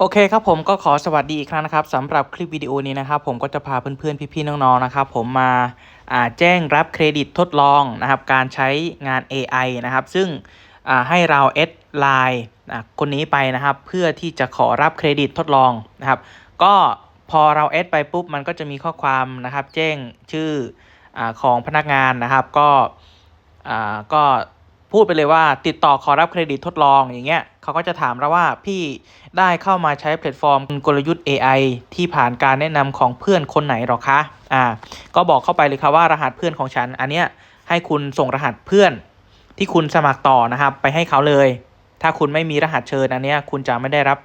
โอเคครับผมก็ขอสวัสดีอีกครั้งนะครับสำหรับคลิปวิดีโอนี้นะครับผมก็จะพาเพื่อนๆพี่ๆน้องๆนะครับผมมาาแจ้งรับเครดิตทดลองนะครับการใช้งาน AI นะครับ ซึ่งให้เราแอดไลน์คนนี้ไปนะครับ เพื่อที่จะขอรับเครดิตทดลองนะครับ ก็พอเราแอดไปปุ๊บมันก็จะมีข้อความนะครับ แจ้งชื่ออของพนักงานนะครับ ก็ก็ พูดไปเลยว่าติดต่อขอรับเครดิตทดลองอย่างเงี้ยเขาก็จะถามเราว่าพี่ได้เข้ามาใช้แพลตฟอร์มกลยุทธ์ AI ที่ผ่านการแนะนำของเพื่อนคนไหนหรอคะอ่าก็บอกเข้าไปเลยครับว่ารหัสเพื่อนของฉัน อันเนี้ยให้คุณส่งรหัสเพื่อนที่คุณสมัครต่อนะครับ ไปให้เขาเลย ถ้าคุณไม่มีรหัสเชิญอันเนี้ยคุณจะไม่ได้รับ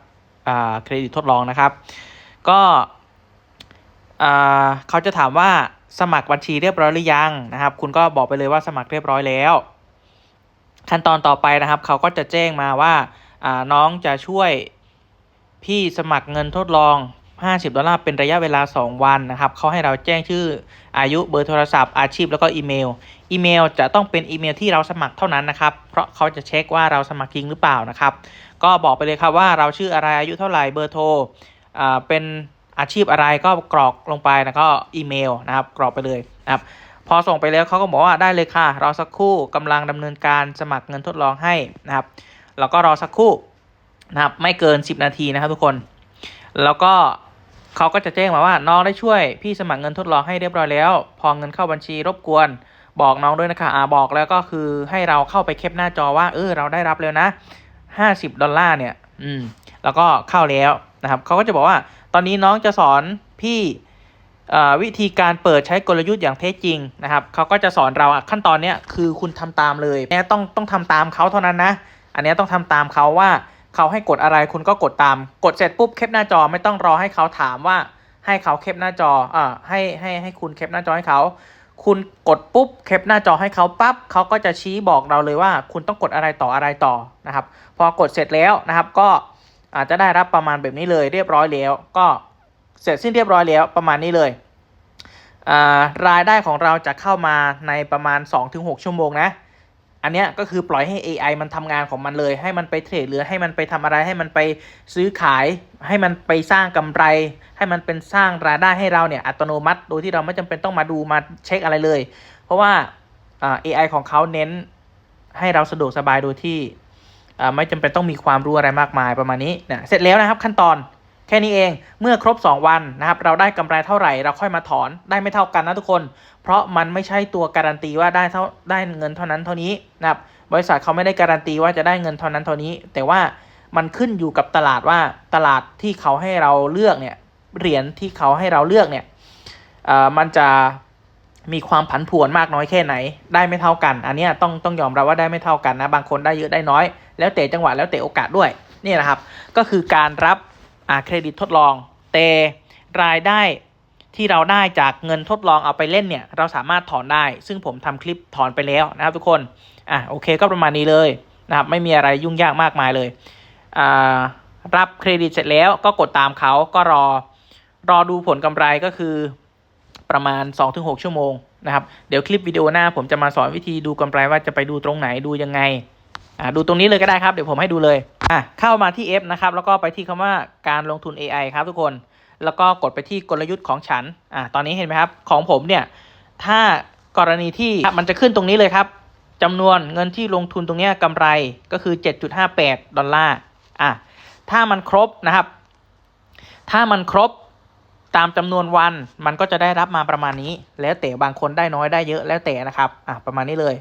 อ่าเครดิตทดลองนะครับ ก็อ่าเขาจะถามว่าสมัครบัญชีเรียบร้อยหรือยังนะครับ คุณก็บอกไปเลยว่าสมัครเรียบร้อยแล้ว ขั้นตอนต่อไปนะครับ เขาก็จะแจ้งมาว่าน้องจะช่วยพี่สมัครเงินทดลอง 50 ดอลลาร์เป็นระยะเวลา 2 วันนะครับเขาให้เราแจ้งชื่ออายุเบอร์โทรศัพท์อาชีพแล้วก็อีเมล อีเมลจะต้องเป็นอีเมลที่เราสมัครเท่านั้นนะครับ เพราะเขาจะเช็คว่าเราสมัครจริงหรือเปล่านะครับ ก็บอกไปเลยครับว่าเราชื่ออะไรอายุเท่าไหร่เบอร์โทรอ่าเป็นอาชีพอะไรก็กรอกลงไปแล้วก็อีเมลนะครับ กรอกไปเลยนะครับ พอส่งไปแล้วเขาก็บอกว่าได้เลยค่ะ รอสักครู่กำลังดำเนินการสมัครเงินทดลองให้นะครับ แล้วก็รอสักครู่นะครับไม่เกิน 10 นาทีนะครับทุกคน แล้วก็เขาก็จะแจ้งมาว่าน้องได้ช่วยพี่สมัครเงินทดลองให้เรียบร้อยแล้ว พอเงินเข้าบัญชีรบกวน บอกน้องด้วยนะคะอ่าบอกแล้วก็คือให้เราเข้าไปแคปหน้าจอว่าเออเราได้รับแล้วนะ 50 ดอลลาร์เนี่ย อืม แล้วก็เข้าแล้วนะครับเขาก็จะบอกว่า ตอนนี้น้องจะสอนพี่ วิธีการเปิดใช้กลยุทธ์อย่างแท้จริงนะครับเขาก็จะสอนเราอะขั้นตอนนี้คือคุณทำตามเลยเนี่ยต้องต้องทำตามเขาเท่านั้นนะ อันนี้ต้องทำตามเขาว่าเขาให้กดอะไรคุณก็กดตาม กดเสร็จปุ๊บแคปหน้าจอไม่ต้องรอให้เขาถามว่าให้เขาแคปหน้าจออ่าให้ให้ให้คุณแคปหน้าจอให้เขา คุณกดปุ๊บแคปหน้าจอให้เขาปั๊บเขาก็จะชี้บอกเราเลยว่า คุณต้องกดอะไรต่ออะไรต่อนะครับ พอกดเสร็จแล้วนะครับก็อาจจะได้รับประมาณแบบนี้เลยเรียบร้อยแล้วก็ เสร็จสิ้นเรียบร้อยแล้วประมาณนี้เลยอ่ารายได้ของเราจะเข้ามาในประมาณ 2-6 ชั่วโมงนะ อันเนี้ยก็คือปล่อยให้ AI มันทำงานของมันเลย ให้มันไปเทรดหรือให้มันไปทำอะไรให้มันไปซื้อขาย ให้มันไปสร้างกำไร ให้มันเป็นสร้างรายได้ให้เราเนี่ยอัตโนมัติ โดยที่เราไม่จำเป็นต้องมาดูมาเช็คอะไรเลย เพราะว่าอ่า AI ของเขาเน้นให้เราสะดวกสบายโดยที่ไม่จำเป็นต้องมีความรู้อะไรมากมายประมาณนี้นะเสร็จแล้วนะครับขั้นตอน แค่นี้เองเมื่อครบ 2 วันนะครับเราได้กำไรเท่าไหร่เราค่อยมาถอนได้ไม่เท่ากันนะทุกคน เพราะมันไม่ใช่ตัวการันตีว่าได้เท่าได้เงินเท่านั้นเท่านี้นะครับบริษัทเขาไม่ได้การันตีว่าจะได้เงินเท่านั้นเท่านี้ แต่ว่ามันขึ้นอยู่กับตลาดว่าตลาดที่เขาให้เราเลือกเนี่ยเหรียญที่เขาให้เราเลือกเนี่ยอ่อมันจะมีความผันผวนมากน้อยแค่ไหน ได้ไม่เท่ากัน อันนี้ต้องต้องยอมรับว่าได้ไม่เท่ากันนะบางคนได้เยอะได้น้อย แล้วแต่จังหวะแล้วแต่โอกาสด้วยนี่นะครับ ก็คือการรับ เครดิตทดลองแต่รายได้ที่เราได้จากเงินทดลองเอาไปเล่นเนี่ย เราสามารถถอนได้ ซึ่งผมทำคลิปถอนไปแล้วนะครับทุกคนอะโอเคก็ประมาณนี้เลยนะครับไม่มีอะไรยุ่งยากมากมายเลยอ่ารับเครดิตเสร็จแล้วก็กดตามเขาก็รอรอดูผลกำไรก็คือประมาณ 2-6 ชั่วโมงนะครับเดี๋ยวคลิปวิดีโอหน้าผมจะมาสอนวิธีดูกำไรว่าจะไปดูตรงไหนดูยังไงอ่าดูตรงนี้เลยก็ได้ครับ เดี๋ยวผมให้ดูเลย อะเข้ามาที่ F นะครับแล้วก็ไปที่คำว่าการลงทุน AI ครับทุกคน แล้วก็กดไปที่กลยุทธ์ของฉันอะตอนนี้เห็นไหมครับของผมเนี่ยถ้ากรณีที่มันจะขึ้นตรงนี้เลยครับจำนวนเงินที่ลงทุนตรงนี้กำไรก็คือ 7.58 ดอลลาร์อะถ้ามันครบนะครับ ถ้ามันครบตามจำนวนวันมันก็จะได้รับมาประมาณนี้ แล้วแต่บางคนได้น้อยได้เยอะแล้วแต่นะครับอะประมาณนี้เลย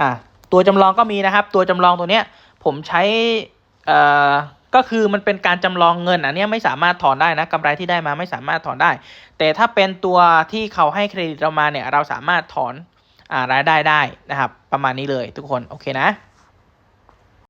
อะตัวจำลองก็มีนะครับ ตัวจำลองตัวเนี้ยผมใช้ เอ่อก็คือมันเป็นการจำลองเงินอันนี้ไม่สามารถถอนได้นะกำไรที่ได้มาไม่สามารถถอนได้ แต่ถ้าเป็นตัวที่เขาให้เครดิตเรามาเนี่ยเราสามารถถอนอรายได้ได้นะครับ ประมาณนี้เลยทุกคนโอเคนะ